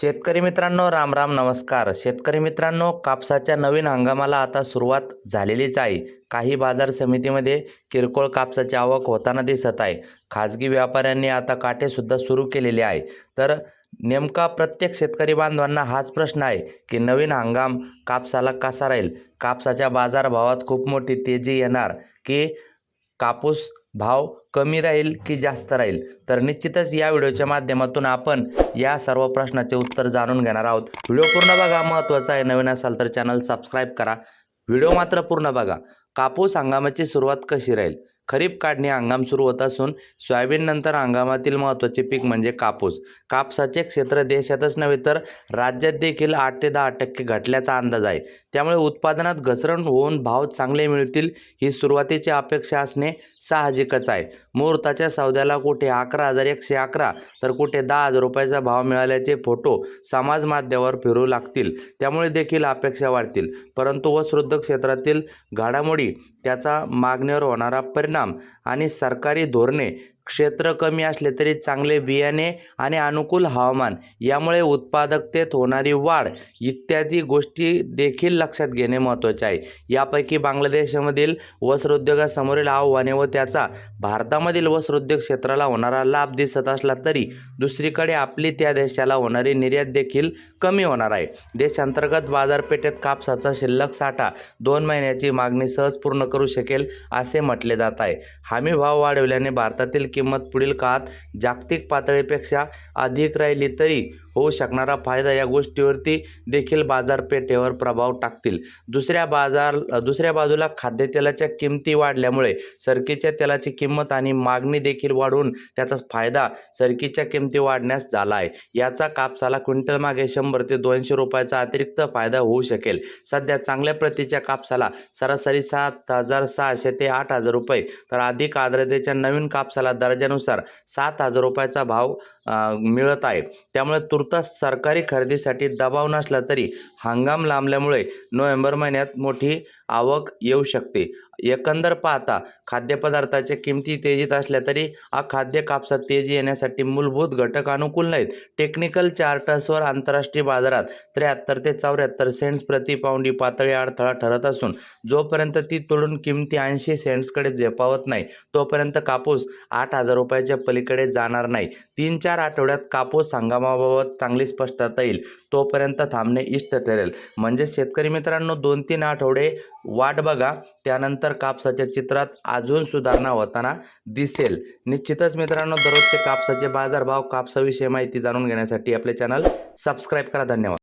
शेतकरी मित्रांनो राम राम नमस्कार. शेतकरी मित्रांनो कापसाच्या नवीन हंगामाला आता सुरुवात झालेलीच आहे. काही बाजार समितीमध्ये किरकोळ कापसाची आवक होताना दिसत आहे. खाजगी व्यापाऱ्यांनी आता काटेसुद्धा सुरू केलेले आहे. तर नेमका प्रत्येक शेतकरी बांधवांना हाच प्रश्न आहे की नवीन हंगाम कापसाला कसा राहील? कापसाच्या बाजारभावात खूप मोठी तेजी येणार की कापूस भाव कमी राहील की जास्त राहील? तर निश्चितच या व्हिडिओच्या माध्यमातून आपण या सर्व प्रश्नाचे उत्तर जाणून घेणार आहोत. व्हिडिओ पूर्ण बघा महत्त्वाचा आहे. नवीन असाल तर चॅनल सबस्क्राईब करा. व्हिडिओ मात्र पूर्ण बघा. कापूस हंगामाची सुरुवात कशी राहील? खरीप काढणी हंगाम सुरू होत असून सोयाबीननंतर हंगामातील महत्त्वाचे पीक म्हणजे कापूस. कापसाचे क्षेत्र देशातच नव्हे तर राज्यात देखील आठ ते दहा टक्के घटल्याचा अंदाज आहे. त्यामुळे उत्पादनात घसरण होऊन भाव चांगले मिळतील ही सुरुवातीची अपेक्षा असणे साहजिकच आहे. मुहूर्ताच्या सौद्याला कुठे अकरा हजार एकशे अकरा तर कुठे दहा हजार रुपयाचा भाव मिळाल्याचे फोटो समाज माध्यमावर फिरू लागतील. त्यामुळे देखील अपेक्षा वाढतील. परंतु वस्त्रोद्योग क्षेत्रातील घडामोडी त्याचा मागणीवर होणारा परिणाम आणि सरकारी धोरणे क्षेत्र कमी असले तरी चांगले बियाणे आणि अनुकूल हवामान यामुळे उत्पादकतेत होणारी वाढ इत्यादी गोष्टी देखील लक्षात घेणे महत्त्वाचे आहे. यापैकी बांगलादेशामधील वस्त्रोद्योगासमोरील आव्हाने व त्याचा भारतामधील वस्त्रोद्योग क्षेत्राला होणारा लाभ दिसत असला तरी दुसरीकडे आपली त्या देशाला होणारी निर्यात देखील कमी होणार आहे. देशांतर्गत बाजारपेठेत कापसाचा शिल्लक साठा दोन महिन्याची मागणी सहज पूर्ण करू शकेल असे म्हटले जात आहे. हमी भाव वाढवल्याने भारतातील किंमत पुढील काळात जागतिक पातळीपेक्षा अधिक राहिली तरी होऊ शकणारा फायदा या गोष्टीवरती देखील बाजारपेठेवर प्रभाव टाकतील. दुसऱ्या बाजार दुसऱ्या बाजूला खाद्यतेलाच्या किमती वाढल्यामुळे सरकीच्या तेलाची किंमत आणि मागणी देखील वाढून त्याचा फायदा सरकीच्या किमती वाढण्यास झाला आहे. याचा कापसाला क्विंटल मागे शंभर ते दोनशे रुपयाचा अतिरिक्त फायदा होऊ शकेल. सध्या चांगल्या प्रतीच्या कापसाला सरासरी सात हजार सहाशे ते आठ हजार रुपये तर अधिक आर्द्रतेच्या नवीन कापसाला दर्जानुसार सात हजार रुपयाचा भाव मिळत आहे. त्यामुळे तुर्तास सरकारी खरेदीसाठी दबाव नसला तरी हंगाम लांबल्यामुळे नोव्हेंबर महिन्यात मोठी आवक येऊ शकते. एकंदर पाहता खाद्यपदार्थाच्या किमती तेजीत असल्या तरी अखाद्य कापसात तेजी येण्यासाठी मूलभूत घटक अनुकूल नाहीत. टेक्निकल चार्टर्सवर आंतरराष्ट्रीय बाजारात त्र्याहत्तर ते चौऱ्याहत्तर सेंट्स प्रति पाऊंडी पातळी अडथळा ठरत असून जोपर्यंत ती तोडून किमती ऐंशी सेंट्सकडे झेपावत नाही तोपर्यंत कापूस आठ हजार रुपयाच्या पलीकडे जाणार नाही. तीन चार आठवड्यात कापूस हंगामाबाबत चांगली स्पष्टता येईल तोपर्यंत थांबणे इष्ट ठरेल. म्हणजे शेतकरी मित्रांनो दोन तीन आठवडे वाट बघा. त्यानंतर कापसाच्या चित्रात अजून सुधारणा होताना दिसेल. निश्चितच मित्रांनो दररोजचे कापसाचे बाजारभाव कापसाविषयी माहिती जाणून घेण्यासाठी आपले चॅनल सबस्क्राईब करा. धन्यवाद.